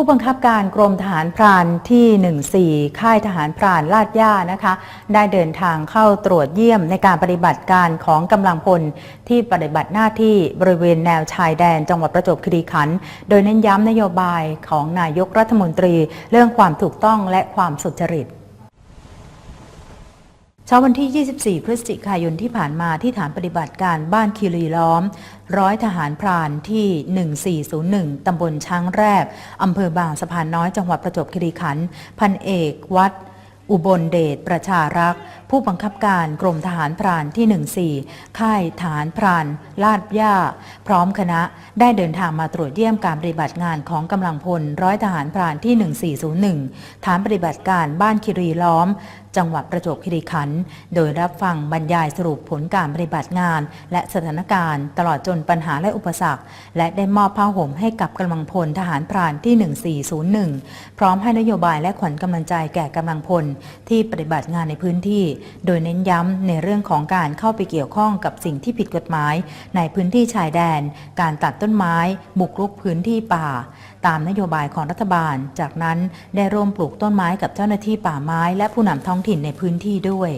ผู้บังคับการกรมทหารพรานที่ 14 ค่ายทหารพรานลาดย่านะคะ ได้เดินทางเข้าตรวจเยี่ยมในการปฏิบัติการของกำลังพลที่ปฏิบัติหน้าที่บริเวณแนวชายแดนจังหวัดประจวบคีรีขันธ์โดยเน้นย้ำนโยบายของนายกรัฐมนตรี เรื่องความถูกต้องและความสุจริต เช้าวันที่ 24 พฤศจิกายนที่ผ่านมาที่ฐานปฏิบัติการบ้านคีรีล้อม ร้อยทหารพรานที่ 1401 ตำบลช้างแรบอำเภอบางสะพานน้อยจังหวัดประจวบคีรีขันธ์ พันเอกวัดอุบลเดชประชารักษ์ ผู้บังคับการกรมทหารพรานที่ 14 ค่ายทหารพราน ลาดย่า พร้อมคณะได้เดินทางมาตรวจเยี่ยมการปฏิบัติงานของกำลังพลร้อยทหารพรานที่ 1401 ฐานปฏิบัติการบ้านคิรีล้อม จังหวัดประจวบคีรีขันธ์โดยรับฟังบรรยายสรุปผลการปฏิบัติงาน และสถานการณ์ ตลอดจนปัญหาและอุปสรรค และได้มอบผ้าห่มให้กับกำลังพลทหารพรานที่ 1401 พร้อมให้นโยบายและขวัญกำลังใจแก่กำลังพลที่ปฏิบัติงานในพื้นที่โดยเน้นย้ำในเรื่องของการเข้าไปเกี่ยวข้องกับสิ่งที่ผิดกฎหมาย ในพื้นที่ชายแดน การตัดต้นไม้ บุกรุกพื้นที่ป่า ตามนโยบายของรัฐบาล จากนั้นได้ร่วมปลูกต้นไม้กับเจ้าหน้าที่ป่าไม้ และผู้นำท้องถิ่นในพื้นที่ด้วย